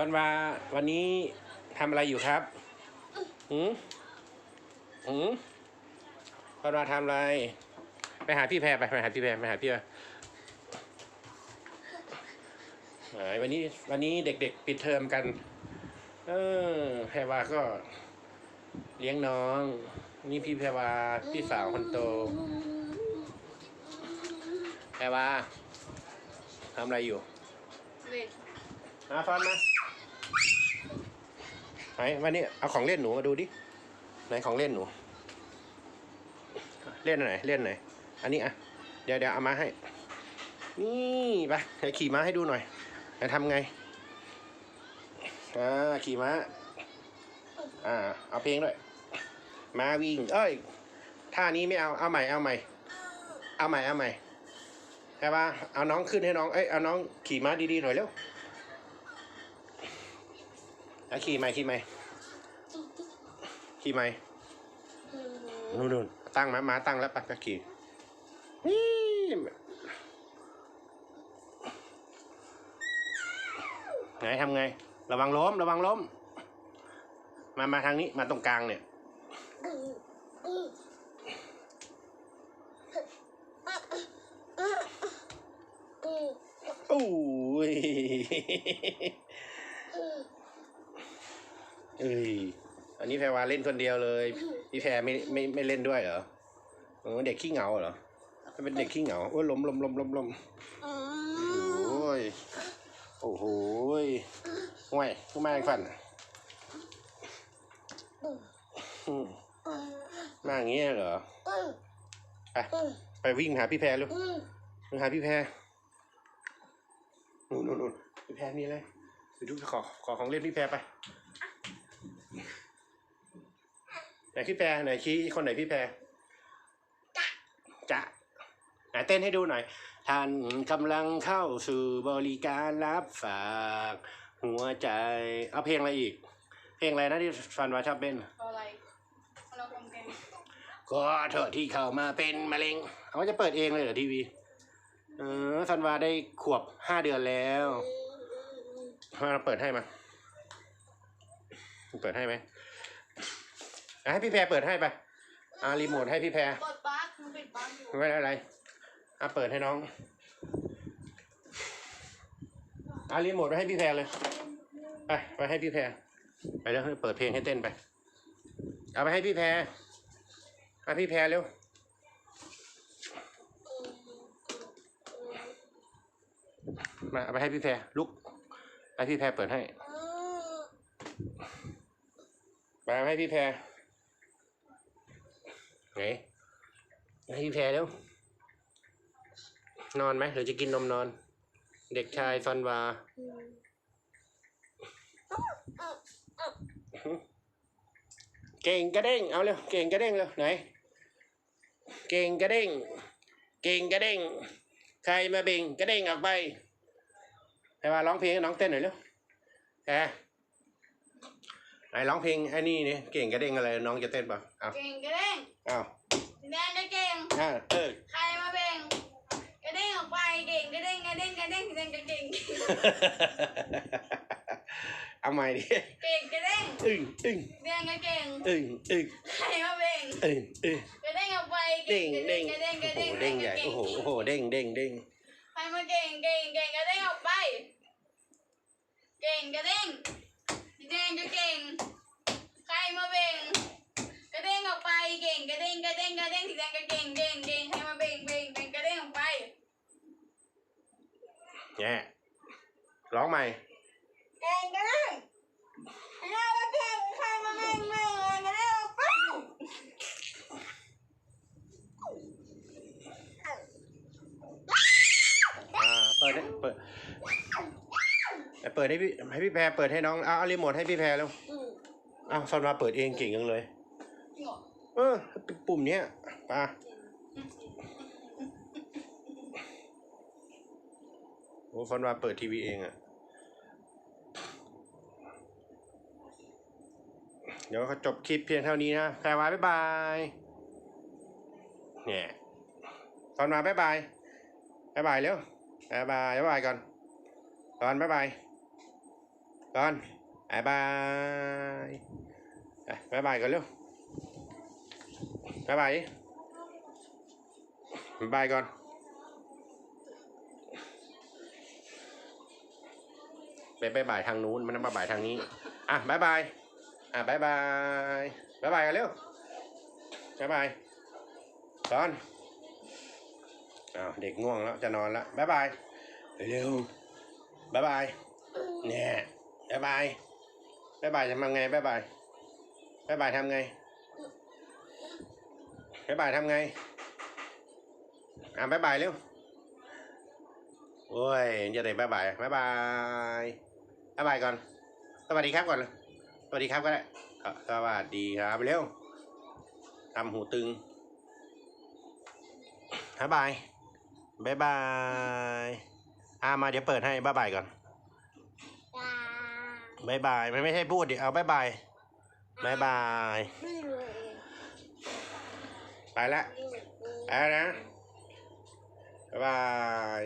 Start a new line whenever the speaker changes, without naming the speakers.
อนวาวันนี้ทำอะไรอยู่ครับหืมหืมพอนวาทำอะไร ไปหาพี่แพรไปไปหาพี่แพรไปหาพี่แพรไหนวันนี้วันนี้เด็กๆปิดเทอมกัน เออแพรวาก็เลี้ยงน้อง นี่พี่แพรวาพี่สาวคนโต แพรวาทำอะไรอยู่
เล่น
มาฟันมา ไหนวันนี้เอาของเล่นหนูมาดูดิไหนของเล่นหนู เล่นอันไหนเล่นไหนอันนี้อะเดี๋ยวเดี๋ยวเอามาให้ นี่ไปเดี๋ยวขี่ม้าให้ดูหน่อยจะทำไงอ่าขี่ม้าอ่าเอาเพลงด้วยมาวิ่ง เอ้ยท่านี้ไม่เอาเอาใหม่เอาใหม่ เอาใหม่เอาใหม่ใช่ปะเอาน้องขึ้นให้น้องเอ้ยเอาน้องขี่ม้าดีๆหน่อยเร็ว อะขี่ใหมขี่ใหมขี่ใหมนู่นนู่นตั้งมามาตั้งแล้วปะก็ขี่นี่ไงทำไง ระวังล้ม ระวังล้ม มามาทางนี้มาตรงกลางเนี่ยโอ้ย เอ้ยอันนี้แพรวาเล่นคนเดียวเลย พี่แพรไม่ไม่ไม่เล่นด้วยเหรอเออเด็กขี้เหงาเหรอเป็นเด็กขี้เหงาโอ้ยล้มล้มล้มล้มล้มโอ้ยโอ้โหห่วยผู้แม่งฟันมาอย่างเงี้ยเหรอไปไปวิ่งหาพี่แพรลูกไปหาพี่แพรนู่นนู่นพี่แพรมีอะไรไปดูขอขอของเล่นพี่แพรไป ไหนพี่แพรไหนชี้คนไหนพี่แพรจะไหนเต้นให้ดูหน่อย ท่านกำลังเข้าสู่บริการรับฝาก หัวใจ เอาเพลงอะไรอีก เพลงอะไรนะที่ฟันวาชอบเล่น
เอาอะไรเราทำกัน
ก็เถอะที่เข้ามาเป็นมะเร็งเขาจะเปิดเองเลยเหรอทีวี เออฟันวาได้ขวบห้าเดือนแล้วมาเปิดให้มา เปิดให้ไหมอะให้พี่แพรเปิดให้ไปอ่ารีโมทให้พี่แพร
เปิดปั๊กมันปิดปั๊กอยู่
ไม่ได้อะไรอะเปิดให้น้องอะรีโมทไปให้พี่แพรเลยไปไปให้พี่แพรไปแล้วเปิดเพลงให้เต้นไป เอาไปให้พี่แพรเอาพี่แพรเร็วมาเอาไปให้พี่แพรลุกให้พี่แพรเปิดให้ ไปเอาให้พี่แพรไหนให้พี่แพรเร็วนอนไหมหรือจะกินนมนอน เด็กชายซอนวาเก่งกระเด้งเอาเร็วเก่งกระเด้งเร็วไหน เก่งกระเด้งเก่งกระเด้งใครมาเบ่งกระเด้งออกไปให้มาร้องเพลงให้น้องเต้นหน่อยเร็วแหม ไหนร้องเพลงไอ้นี่นี่เก่งกระเด้งอะไรน้องจะเต้นป่ะเอา
เก่งกระเด้ง
เอา
แดนจะเก่ง
อ่าเออ
ใครมาเบ่งกระเด้งออกไปเก่งกระเด้งกระเด้งกระเด้งกระเด้งกระเด้ง
เอาใหม่ดิ
เก่งกระเด้ง
อึ้งอึ้ง
แดนก็เก่ง
อึ้งอึ้ง
ใครมาเบ่ง
อึ้งอึ้ง
กระเด้งออกไป
เด้ง
กระ
เด้ง
กระเด้งกระ
โอ้โห
เด้ง
เด้งใหญ่โอ้โหโอ้โหเด้งเด้งเด้ง
ใครมาเก่งเก่งเก่งกระเด้งออกไป เก่งกระเด้ง แดงก็เก่ง ใครมาเบ่งกระเด้งออกไปเก่งกระเด้งกระเด้งกระเด้งสีแดงก็เก่งเก่งเก่งใครมาเบ่งเบ่งเบ่งกระเด้งออกไป
แย่ร้องใหม่
เก่งกระเด้งใครมาเก่งใครมาเบ่งเบ่งกระเด้งออกไป
อ่าเปิดให้เปิด เปิดให้พี่ให้พี่แพรเปิดให้น้องเอาเอารีโมทให้พี่แพรแล้วอ้าวซอนมาเปิดเองเก่งจังเลย
จริงเหรอ
เออปุ่มเนี้ยปาโอ้ฟอนวาเปิดทีวีเองอะเดี๋ยวเขาจบคลิปเพียงเท่านี้นะแพรวาบ๊ายบายเนี่ยฟอนวาบ๊ายบายบ๊ายบายเร็วบ๊ายบายบ๊ายบายก่อนตอนบ๊ายบาย ก่อนบายบายไปบายบายก่อนเร็วบายบายบายบายก่อนไปบายบายทางนู้นมันต้องบาบายทางนี้ อะบายบายอะบายบายบายบายกันเร็วบายบายก่อนอ้าวเด็กง่วงแล้วจะนอนแล้วบายบายเร็วบายบายเนี่ย บายบายบายบายทำไงบายบายบายบายทำไงบายบายทำไงอะบายบายเร็วโอ้ยจะได้บายบายบายบายบายบายก่อน สวัสดีครับก่อนเลยสวัสดีครับก็ได้สวัสดีครับเร็วทำหูตึงบายบายบายบายอ่ามาเดี๋ยวเปิดให้บายบายก่อน บายบายไม่ไม่ใช่พูดดิเอาบายบายบายบายไปละไปแล้วนะบายบาย